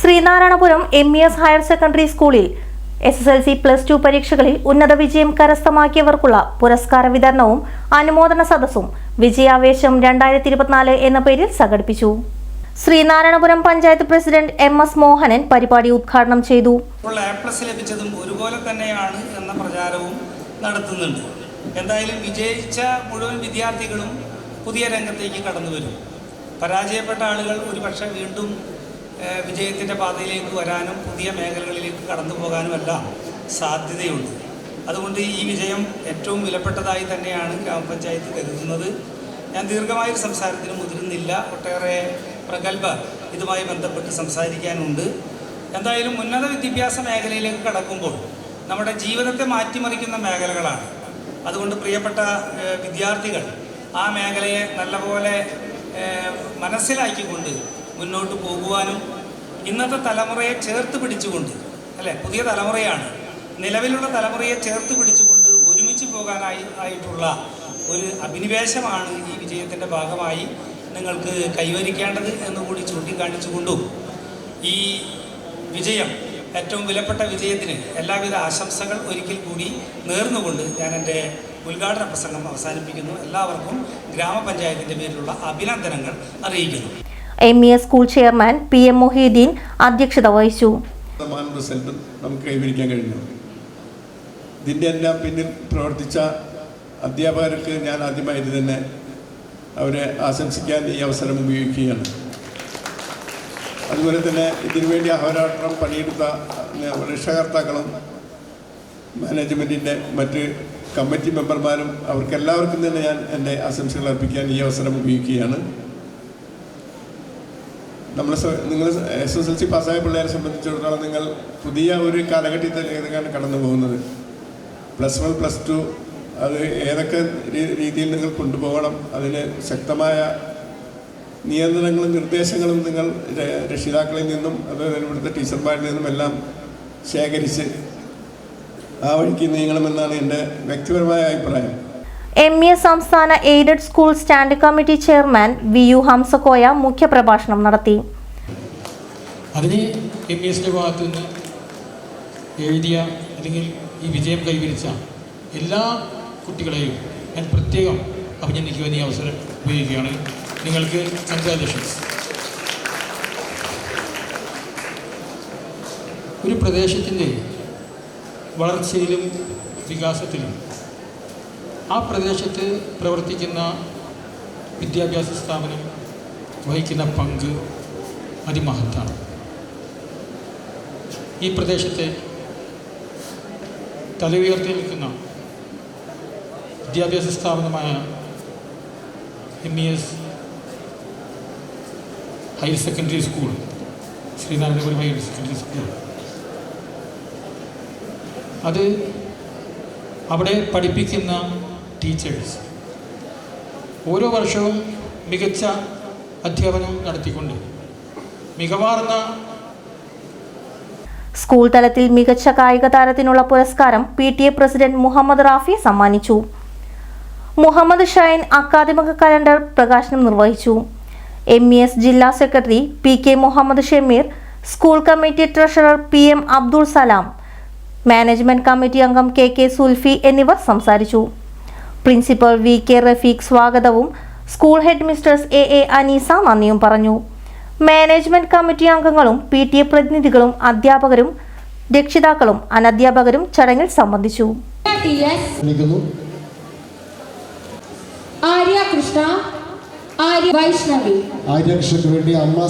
Sreenarayanapuram M E S higher secondary സ്കൂളിൽ S S L C plus two പരീക്ഷകളിൽ ഉന്നത വിജയം കരസ്ഥമാക്കിയവർക്കുള്ള പുരസ്കാര വിതരണവും അനുമോദന സദസ്സും വിജയാവേശം രണ്ടായിരത്തി ഇരുപത്തിനാല് എന്ന പേരിൽ സംഘടിപ്പിച്ചു. Sreenarayanapuram panchayat president M S Mohanan പരിപാടി ഉദ്ഘാടനം ചെയ്തു. ലഭിച്ചതും ഒരുപോലെ തന്നെയാണ് എന്ന പ്രചാരവും നടത്തുന്നുണ്ട്. എന്തായാലും വിജയിച്ച മുഴുവൻ വിദ്യാർത്ഥികളും പുതിയ രംഗത്തേക്ക് കടന്നു വരും പരാജയപ്പെട്ട ആളുകൾ ഒരുപക്ഷെ വീണ്ടും വിജയത്തിന്റെ പാതയിലേക്ക് വരാനും പുതിയ മേഖലകളിലേക്ക് കടന്നു പോകാനുമെല്ലാം സാധ്യതയുണ്ട്. അതുകൊണ്ട് ഈ വിജയം ഏറ്റവും വിലപ്പെട്ടതായി തന്നെയാണ് ഗ്രാമപഞ്ചായത്ത് കരുതുന്നത്. ഞാൻ ദീർഘമായൊരു സംസാരത്തിന് മുതിരുന്നില്ല. ഒട്ടേറെ പ്രഗത്ഭ ഇതുമായി ബന്ധപ്പെട്ട് സംസാരിക്കാനുണ്ട്. എന്തായാലും ഉന്നത വിദ്യാഭ്യാസ മേഖലയിലേക്ക് കടക്കുമ്പോൾ നമ്മുടെ ജീവിതത്തെ മാറ്റിമറിക്കുന്ന മേഖലകളാണ്. അതുകൊണ്ട് പ്രിയപ്പെട്ട വിദ്യാർത്ഥികൾ ആ മേഖലയെ നല്ലപോലെ മനസ്സിലാക്കിക്കൊണ്ട് മുന്നോട്ട് പോകുവാനും ഇന്നത്തെ തലമുറയെ ചേർത്ത് പിടിച്ചുകൊണ്ട് അല്ലേ? പുതിയ തലമുറയാണ്. നിലവിലുള്ള തലമുറയെ ചേർത്ത് പിടിച്ചുകൊണ്ട് ഒരുമിച്ച് പോകാനായി ആയിട്ടുള്ള ഒരു അഭിനിവേശമാണ് ഈ വിജയത്തിന്റെ ഭാഗമായി നിങ്ങൾക്ക് കൈവരിക്കേണ്ടത് എന്നുകൂടി ചൂണ്ടിക്കാണിച്ചുകൊണ്ടും ഈ വിജയം ഏറ്റവും വിലപ്പെട്ട വിജയത്തിന് എല്ലാവിധ ആശംസകൾ ഒരിക്കൽ കൂടി നേർന്നുകൊണ്ട് ഞാൻ എന്റെ ഉദ്ഘാടന പ്രസംഗം അവസാനിപ്പിക്കുന്നു. എല്ലാവർക്കും ഗ്രാമപഞ്ചായത്തിന്റെ പേരിലുള്ള അഭിനന്ദനങ്ങൾ അറിയിക്കുന്നു. M E S school chairman P M Moheedheen അധ്യക്ഷത വഹിച്ചു. നമുക്ക് കൈവരിക്കാൻ കഴിഞ്ഞു. ഇതിന്റെ എല്ലാം പിന്നിൽ പ്രവർത്തിച്ച അധ്യാപകർക്ക് ഞാൻ ആദ്യമായിട്ട് തന്നെ അവരെ ആശംസിക്കാൻ ഈ അവസരം ഉപയോഗിക്കുകയാണ്. അതുപോലെ തന്നെ ഇതിനുവേണ്ടി അഹോരാത്രം പണിയെടുത്ത രക്ഷകർത്താക്കളും മാനേജ്മെന്റിന്റെ മറ്റ് കമ്മിറ്റി മെമ്പർമാരും അവർക്കെല്ലാവർക്കും തന്നെ ഞാൻ എന്റെ ആശംസകൾ അർപ്പിക്കാൻ ഈ അവസരം ഉപയോഗിക്കുകയാണ്. നമ്മൾ നിങ്ങൾ എസ് എസ് എൽ സി പാസ്സായ പിള്ളേരെ സംബന്ധിച്ചിടത്തോളം നിങ്ങൾ പുതിയ ഒരു കാലഘട്ടത്തിൽ ഏതൊക്കെയാണ് കടന്നു പോകുന്നത് പ്ലസ് വൺ പ്ലസ് ടു അത് ഏതൊക്കെ രീതിയിൽ നിങ്ങൾ കൊണ്ടുപോകണം? അതിന് ശക്തമായ നിയന്ത്രണങ്ങളും നിർദ്ദേശങ്ങളും നിങ്ങൾ രക്ഷിതാക്കളിൽ നിന്നും അതുപോലെ ഇവിടുത്തെ ടീച്ചർമാരിൽ നിന്നും എല്ലാം ശേഖരിച്ച് ആ വഴിക്ക് നീങ്ങണമെന്നാണ് എന്റെ വ്യക്തിപരമായ അഭിപ്രായം. എം എ സംസ്ഥാന aided school stand committee chairman V U Hamsakoya മുഖ്യപ്രഭാഷണം നടത്തി. അതിന് എം എസിന്റെ ഭാഗത്തു നിന്ന് എഴുതിയ അല്ലെങ്കിൽ ഈ വിജയം കൈവരിച്ച എല്ലാ കുട്ടികളെയും ഞാൻ പ്രത്യേകം അഭിനന്ദിക്കുവാൻ ഈ അവസരം ഉപയോഗിക്കുകയാണ്. നിങ്ങൾക്ക് കൺഗ്രാജുലേഷൻസ് ഒരു പ്രദേശത്തിന്റെ വളർച്ചയിലും വികാസത്തിലും ആ പ്രദേശത്ത് പ്രവർത്തിക്കുന്ന വിദ്യാഭ്യാസ സ്ഥാപനം വഹിക്കുന്ന പങ്ക് അതിമഹത്താണ്. ഈ പ്രദേശത്തെ തല ഉയർത്തി നിൽക്കുന്ന വിദ്യാഭ്യാസ സ്ഥാപനമായ M E S higher secondary school Sreenarayanapuram higher secondary school അത് അവിടെ പഠിപ്പിക്കുന്ന ടീച്ചേഴ്സ് ഓരോ വർഷവും മികച്ച അധ്യാപനം നടത്തിക്കൊണ്ട് മികവാർന്ന സ്കൂൾ തലത്തിൽ മികച്ച കായിക താരത്തിനുള്ള പുരസ്കാരം P T A president Muhammad Rafi സമ്മാനിച്ചു. മുഹമ്മദ് ഷൈൻ അക്കാദമിക കലണ്ടർ പ്രകാശനം നിർവഹിച്ചു. എം ഇ എസ് ജില്ലാ secretary P K Muhammad Shameer school committee treasurer P M Abdul Salam management committee അംഗം കെ കെ സുൽഫി എന്നിവർ സംസാരിച്ചു. പ്രിൻസിപ്പൽ വി കെ റഫീഖ് സ്വാഗതവും school headmistress A A Aneesa നന്ദിയും പറഞ്ഞു. മാനേജ്മെന്റ് കമ്മിറ്റി അംഗങ്ങളും പി ടി എ പ്രതിനിധികളും അധ്യാപകരും രക്ഷിതാക്കളും അനധ്യാപകരും ചടങ്ങിൽ സംബന്ധിച്ചു. ആര്യ കൃഷ്ണ ആര്യ വൈഷ്ണവി. ആര്യകൃഷ്ണയ്ക്ക് വേണ്ടി അമ്മ